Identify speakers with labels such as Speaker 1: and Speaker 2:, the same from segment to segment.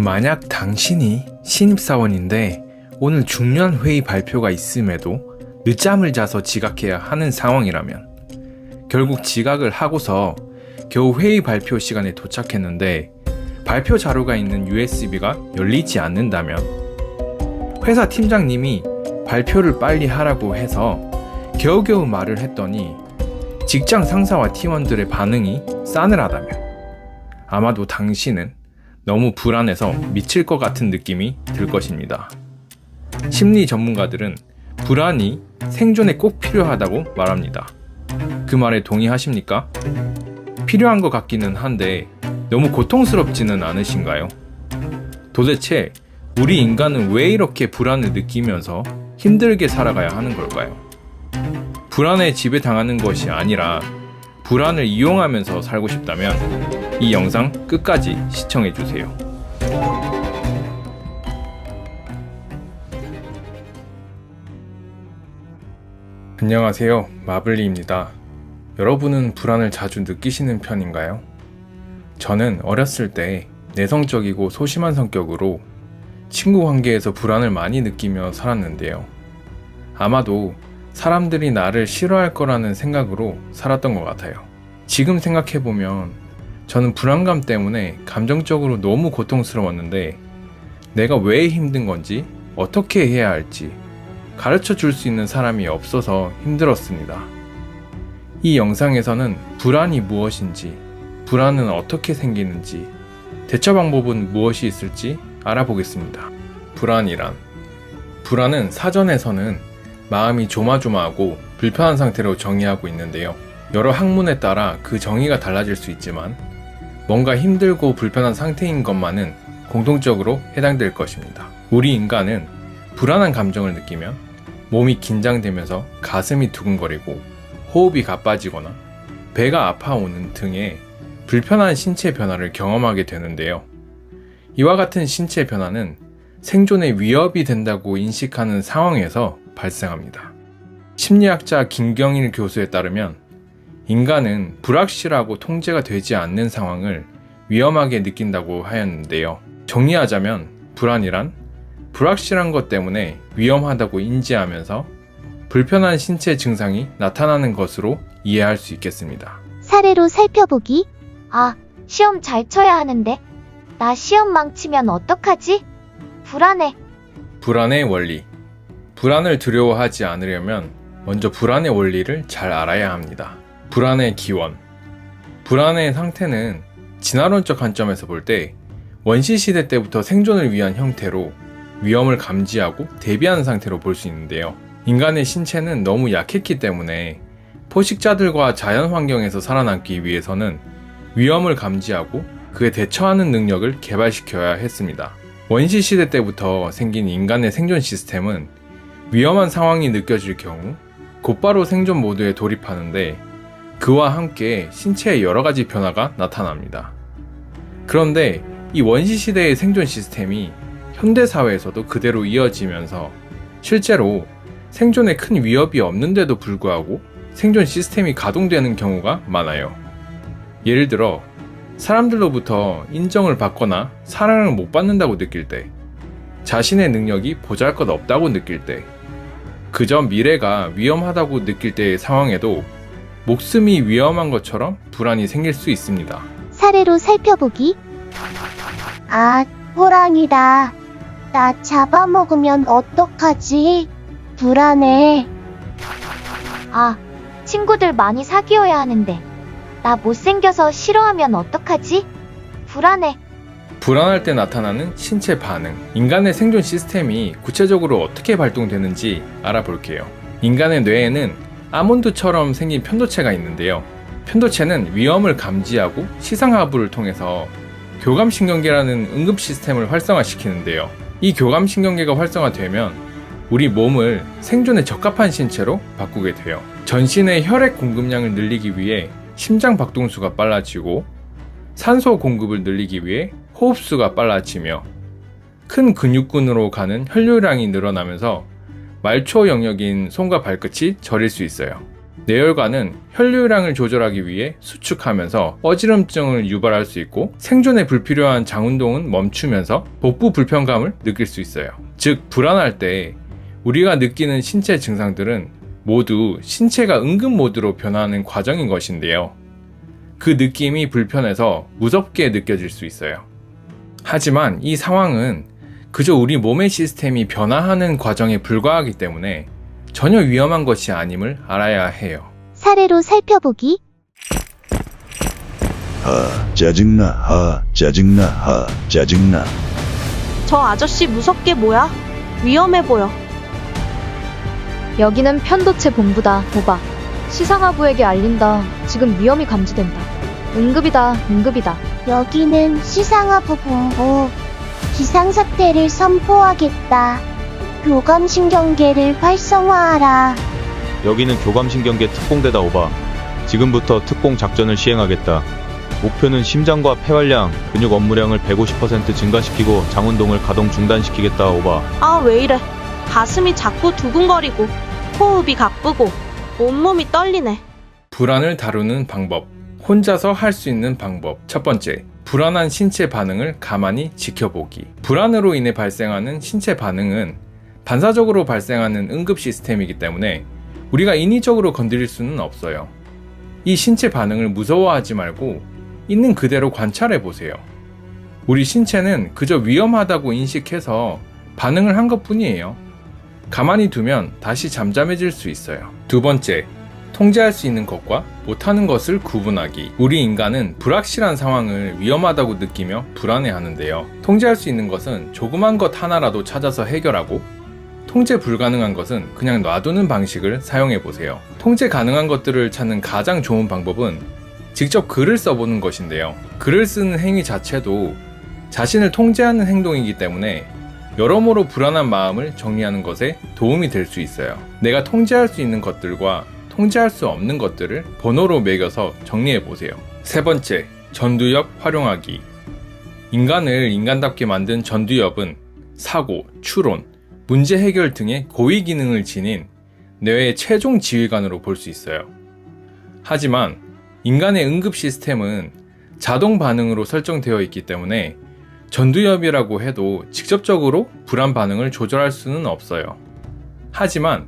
Speaker 1: 만약 당신이 신입사원인데 오늘 중요한 회의 발표가 있음에도 늦잠을 자서 지각해야 하는 상황이라면 결국 지각을 하고서 겨우 회의 발표 시간에 도착했는데 발표 자료가 있는 USB가 열리지 않는다면 회사 팀장님이 발표를 빨리 하라고 해서 겨우겨우 말을 했더니 직장 상사와 팀원들의 반응이 싸늘하다면 아마도 당신은 너무 불안해서 미칠 것 같은 느낌이 들 것입니다. 심리 전문가들은 불안이 생존에 꼭 필요하다고 말합니다. 그 말에 동의하십니까? 필요한 것 같기는 한데 너무 고통스럽지는 않으신가요? 도대체 우리 인간은 왜 이렇게 불안을 느끼면서 힘들게 살아가야 하는 걸까요? 불안에 지배당하는 것이 아니라 불안을 이용하면서 살고 싶다면 이 영상 끝까지 시청해 주세요. 안녕하세요. 마블리입니다. 여러분은 불안을 자주 느끼시는 편인가요? 저는 어렸을 때 내성적이고 소심한 성격으로 친구 관계에서 불안을 많이 느끼며 살았는데요. 아마도 사람들이 나를 싫어할 거라는 생각으로 살았던 것 같아요. 지금 생각해보면 저는 불안감 때문에 감정적으로 너무 고통스러웠는데 내가 왜 힘든 건지 어떻게 해야 할지 가르쳐 줄 수 있는 사람이 없어서 힘들었습니다. 이 영상에서는 불안이 무엇인지, 불안은 어떻게 생기는지, 대처 방법은 무엇이 있을지 알아보겠습니다. 불안이란 불안은 사전에서는 마음이 조마조마하고 불편한 상태로 정의하고 있는데요. 여러 학문에 따라 그 정의가 달라질 수 있지만 뭔가 힘들고 불편한 상태인 것만은 공통적으로 해당될 것입니다. 우리 인간은 불안한 감정을 느끼면 몸이 긴장되면서 가슴이 두근거리고 호흡이 가빠지거나 배가 아파오는 등의 불편한 신체 변화를 경험하게 되는데요. 이와 같은 신체 변화는 생존에 위협이 된다고 인식하는 상황에서 발생합니다. 심리학자 김경일 교수에 따르면 인간은 불확실하고 통제가 되지 않는 상황을 위험하게 느낀다고 하였는데요. 정리하자면 불안이란 불확실한 것 때문에 위험하다고 인지하면서 불편한 신체 증상이 나타나는 것으로 이해할 수 있겠습니다.
Speaker 2: 사례로 살펴보기. 아, 시험 잘 쳐야 하는데. 나 시험 망치면 어떡하지? 불안해.
Speaker 1: 불안의 원리. 불안을 두려워하지 않으려면 먼저 불안의 원리를 잘 알아야 합니다. 불안의 기원. 불안의 상태는 진화론적 관점에서 볼 때 원시 시대 때부터 생존을 위한 형태로 위험을 감지하고 대비하는 상태로 볼 수 있는데요. 인간의 신체는 너무 약했기 때문에 포식자들과 자연 환경에서 살아남기 위해서는 위험을 감지하고 그에 대처하는 능력을 개발시켜야 했습니다. 원시 시대 때부터 생긴 인간의 생존 시스템은 위험한 상황이 느껴질 경우 곧바로 생존 모드에 돌입하는데 그와 함께 신체의 여러 가지 변화가 나타납니다. 그런데 이 원시 시대의 생존 시스템이 현대 사회에서도 그대로 이어지면서 실제로 생존에 큰 위협이 없는데도 불구하고 생존 시스템이 가동되는 경우가 많아요. 예를 들어 사람들로부터 인정을 받거나 사랑을 못 받는다고 느낄 때, 자신의 능력이 보잘 것 없다고 느낄 때, 그저 미래가 위험하다고 느낄 때의 상황에도 목숨이 위험한 것처럼 불안이 생길 수 있습니다.
Speaker 2: 사례로 살펴보기. 아, 호랑이다. 나 잡아먹으면 어떡하지? 불안해. 아, 친구들 많이 사귀어야 하는데. 나 못생겨서 싫어하면 어떡하지? 불안해.
Speaker 1: 불안할 때 나타나는 신체 반응. 인간의 생존 시스템이 구체적으로 어떻게 발동되는지 알아볼게요. 인간의 뇌에는 아몬드처럼 생긴 편도체가 있는데요. 편도체는 위험을 감지하고 시상하부를 통해서 교감신경계라는 응급 시스템을 활성화시키는데요. 이 교감신경계가 활성화되면 우리 몸을 생존에 적합한 신체로 바꾸게 돼요. 전신의 혈액 공급량을 늘리기 위해 심장 박동수가 빨라지고 산소 공급을 늘리기 위해 호흡수가 빨라지며 큰 근육근으로 가는 혈류량이 늘어나면서 말초 영역인 손과 발끝이 저릴 수 있어요. 뇌혈관은 혈류량을 조절하기 위해 수축하면서 어지럼증을 유발할 수 있고 생존에 불필요한 장운동은 멈추면서 복부 불편감을 느낄 수 있어요. 즉, 불안할 때 우리가 느끼는 신체 증상들은 모두 신체가 응급 모드로 변화하는 과정인 것인데요. 그 느낌이 불편해서 무섭게 느껴질 수 있어요. 하지만 이 상황은 그저 우리 몸의 시스템이 변화하는 과정에 불과하기 때문에 전혀 위험한 것이 아님을 알아야 해요.
Speaker 2: 사례로 살펴보기.
Speaker 3: 하 짜증나 하 짜증나 하 짜증나
Speaker 4: 저 아저씨 무섭게 뭐야? 위험해 보여.
Speaker 5: 여기는 편도체 본부다, 오바. 시상하부에게 알린다. 지금 위험이 감지된다. 응급이다, 응급이다.
Speaker 2: 여기는 시상하부 본부. 비상사태를 선포하겠다. 교감신경계를 활성화하라.
Speaker 6: 여기는 교감신경계 특공대다 오바. 지금부터 특공 작전을 시행하겠다. 목표는 심장과 폐활량, 근육 업무량을 150% 증가시키고 장운동을 가동 중단시키겠다 오바.
Speaker 4: 아, 왜 이래. 가슴이 자꾸 두근거리고, 호흡이 가쁘고, 온몸이 떨리네.
Speaker 1: 불안을 다루는 방법. 혼자서 할 수 있는 방법. 첫 번째, 불안한 신체 반응을 가만히 지켜보기. 불안으로 인해 발생하는 신체 반응은 반사적으로 발생하는 응급 시스템이기 때문에 우리가 인위적으로 건드릴 수는 없어요. 이 신체 반응을 무서워하지 말고 있는 그대로 관찰해 보세요. 우리 신체는 그저 위험하다고 인식해서 반응을 한 것 뿐이에요. 가만히 두면 다시 잠잠해질 수 있어요. 두 번째, 통제할 수 있는 것과 못하는 것을 구분하기. 우리 인간은 불확실한 상황을 위험하다고 느끼며 불안해하는데요. 통제할 수 있는 것은 조그만 것 하나라도 찾아서 해결하고, 통제 불가능한 것은 그냥 놔두는 방식을 사용해 보세요. 통제 가능한 것들을 찾는 가장 좋은 방법은 직접 글을 써보는 것인데요. 글을 쓰는 행위 자체도 자신을 통제하는 행동이기 때문에 여러모로 불안한 마음을 정리하는 것에 도움이 될 수 있어요. 내가 통제할 수 있는 것들과 통제할 수 없는 것들을 번호로 매겨서 정리해 보세요. 세 번째, 전두엽 활용하기. 인간을 인간답게 만든 전두엽은 사고, 추론, 문제 해결 등의 고위 기능을 지닌 뇌의 최종 지휘관으로 볼 수 있어요. 하지만 인간의 응급 시스템은 자동 반응으로 설정되어 있기 때문에 전두엽이라고 해도 직접적으로 불안 반응을 조절할 수는 없어요. 하지만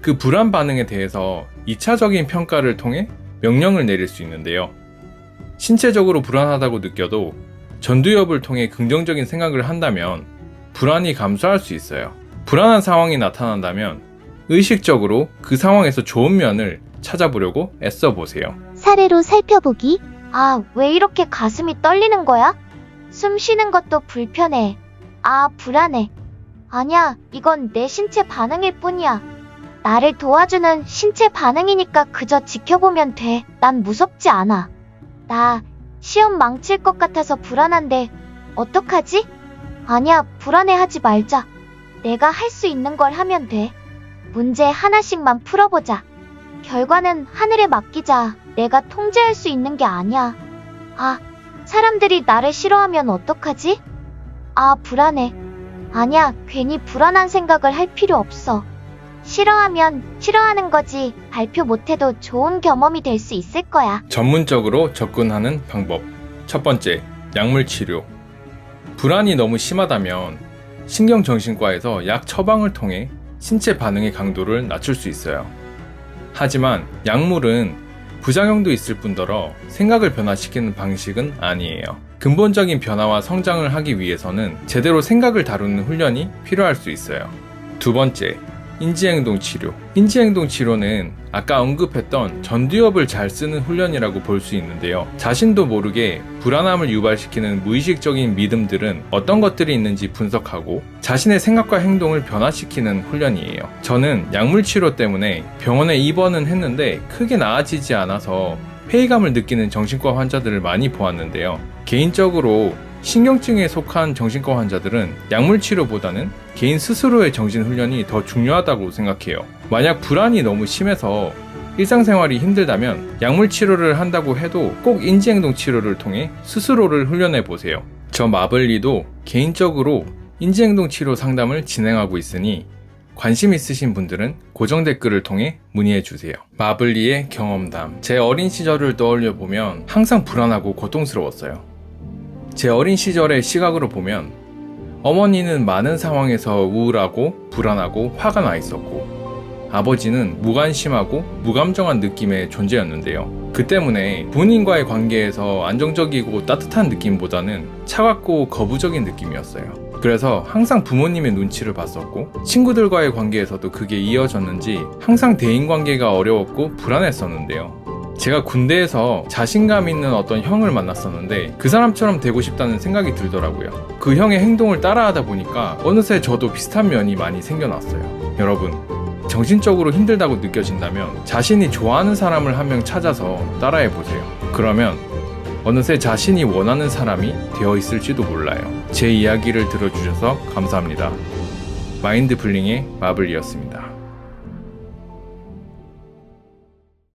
Speaker 1: 그 불안 반응에 대해서 2차적인 평가를 통해 명령을 내릴 수 있는데요. 신체적으로 불안하다고 느껴도 전두엽을 통해 긍정적인 생각을 한다면 불안이 감소할 수 있어요. 불안한 상황이 나타난다면 의식적으로 그 상황에서 좋은 면을 찾아보려고 애써 보세요.
Speaker 2: 사례로 살펴보기. 아, 왜 이렇게 가슴이 떨리는 거야? 숨 쉬는 것도 불편해. 아, 불안해. 아니야, 이건 내 신체 반응일 뿐이야. 나를 도와주는 신체 반응이니까 그저 지켜보면 돼. 난 무섭지 않아. 나 시험 망칠 것 같아서 불안한데, 어떡하지? 아니야, 불안해하지 말자. 내가 할 수 있는 걸 하면 돼. 문제 하나씩만 풀어보자. 결과는 하늘에 맡기자. 내가 통제할 수 있는 게 아니야. 아, 사람들이 나를 싫어하면 어떡하지? 아, 불안해. 아니야, 괜히 불안한 생각을 할 필요 없어. 싫어하면 싫어하는 거지. 발표 못해도 좋은 경험이 될 수 있을 거야.
Speaker 1: 전문적으로 접근하는 방법. 첫 번째, 약물 치료. 불안이 너무 심하다면 신경정신과에서 약 처방을 통해 신체 반응의 강도를 낮출 수 있어요. 하지만 약물은 부작용도 있을 뿐더러 생각을 변화시키는 방식은 아니에요. 근본적인 변화와 성장을 하기 위해서는 제대로 생각을 다루는 훈련이 필요할 수 있어요. 두 번째, 인지행동 치료. 인지행동 치료는 아까 언급했던 전두엽을 잘 쓰는 훈련이라고 볼 수 있는데요. 자신도 모르게 불안함을 유발시키는 무의식적인 믿음들은 어떤 것들이 있는지 분석하고 자신의 생각과 행동을 변화시키는 훈련이에요. 저는 약물 치료 때문에 병원에 입원은 했는데 크게 나아지지 않아서 회의감을 느끼는 정신과 환자들을 많이 보았는데요. 개인적으로 신경증에 속한 정신과 환자들은 약물 치료보다는 개인 스스로의 정신 훈련이 더 중요하다고 생각해요. 만약 불안이 너무 심해서 일상생활이 힘들다면 약물 치료를 한다고 해도 꼭 인지행동 치료를 통해 스스로를 훈련해 보세요. 저 마블리도 개인적으로 인지행동 치료 상담을 진행하고 있으니 관심 있으신 분들은 고정 댓글을 통해 문의해 주세요. 마블리의 경험담. 제 어린 시절을 떠올려 보면 항상 불안하고 고통스러웠어요. 제 어린 시절의 시각으로 보면 어머니는 많은 상황에서 우울하고 불안하고 화가 나 있었고 아버지는 무관심하고 무감정한 느낌의 존재였는데요. 그 때문에 부모님과의 관계에서 안정적이고 따뜻한 느낌보다는 차갑고 거부적인 느낌이었어요. 그래서 항상 부모님의 눈치를 봤었고 친구들과의 관계에서도 그게 이어졌는지 항상 대인 관계가 어려웠고 불안했었는데요. 제가 군대에서 자신감 있는 어떤 형을 만났었는데 그 사람처럼 되고 싶다는 생각이 들더라고요. 그 형의 행동을 따라하다 보니까 어느새 저도 비슷한 면이 많이 생겨났어요. 여러분, 정신적으로 힘들다고 느껴진다면 자신이 좋아하는 사람을 한 명 찾아서 따라해 보세요. 그러면 어느새 자신이 원하는 사람이 되어 있을지도 몰라요. 제 이야기를 들어주셔서 감사합니다. 마인드 블링의 마블이었습니다.